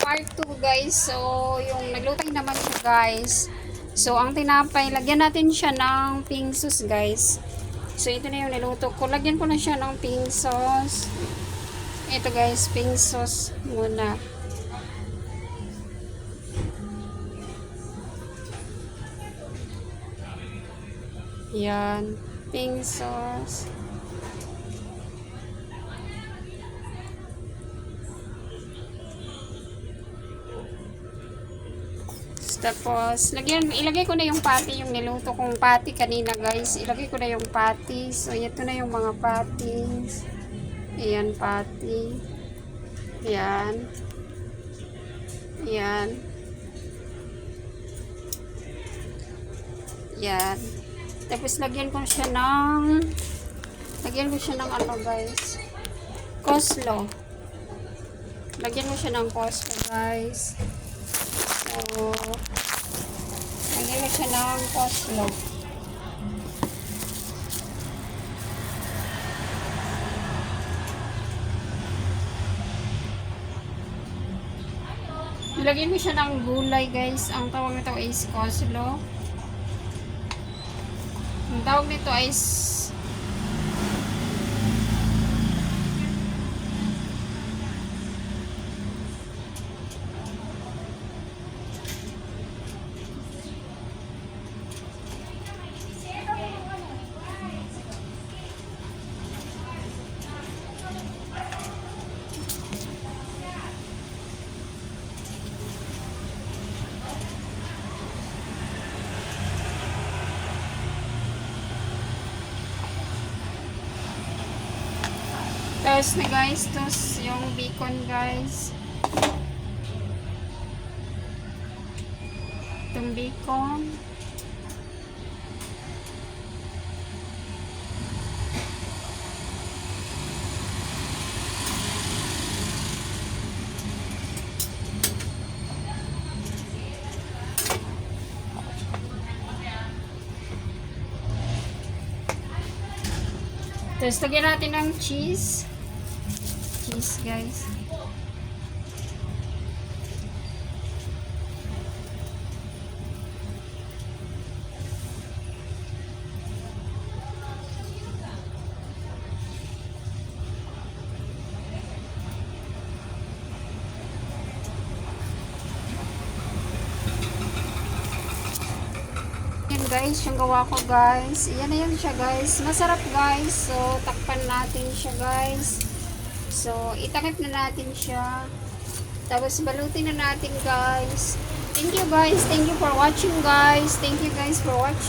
part 2 guys. So, yung naglutay naman siya guys. So, ang tinapay, lagyan natin siya ng pink sauce guys. So, ito na yung niluto ko. Lagyan ko na siya ng pink sauce. Ito guys, pink sauce muna. Yan. Pink sauce. Tapos, lagyan, ilagay ko na yung patty, yung niluto kong patty kanina guys. Ilagay ko na yung patty. So, ito na yung mga patties. Ayan, patty. Ayan. Ayan. Ayan. Tapos, lagyan ko siya ng lagyan ko siya ng ano guys. Coleslaw. Lagyan mo siya ng coleslaw guys. So, lagyan mo siya ng coleslaw. Lagyan mo siya ng gulay guys. Ang tawag nito is coleslaw. Ang tawag nito is Tapos na guys, tapos yung bacon guys. Itong bacon. Tapos lagyan natin ng cheese. Cheese guys. Guys, yung gawa ko guys. Yan na yan siya guys. Masarap guys. So, takpan natin siya guys. So, itakip na natin siya. Tapos, balutin na natin guys. Thank you guys. Thank you for watching guys. Thank you guys for watching.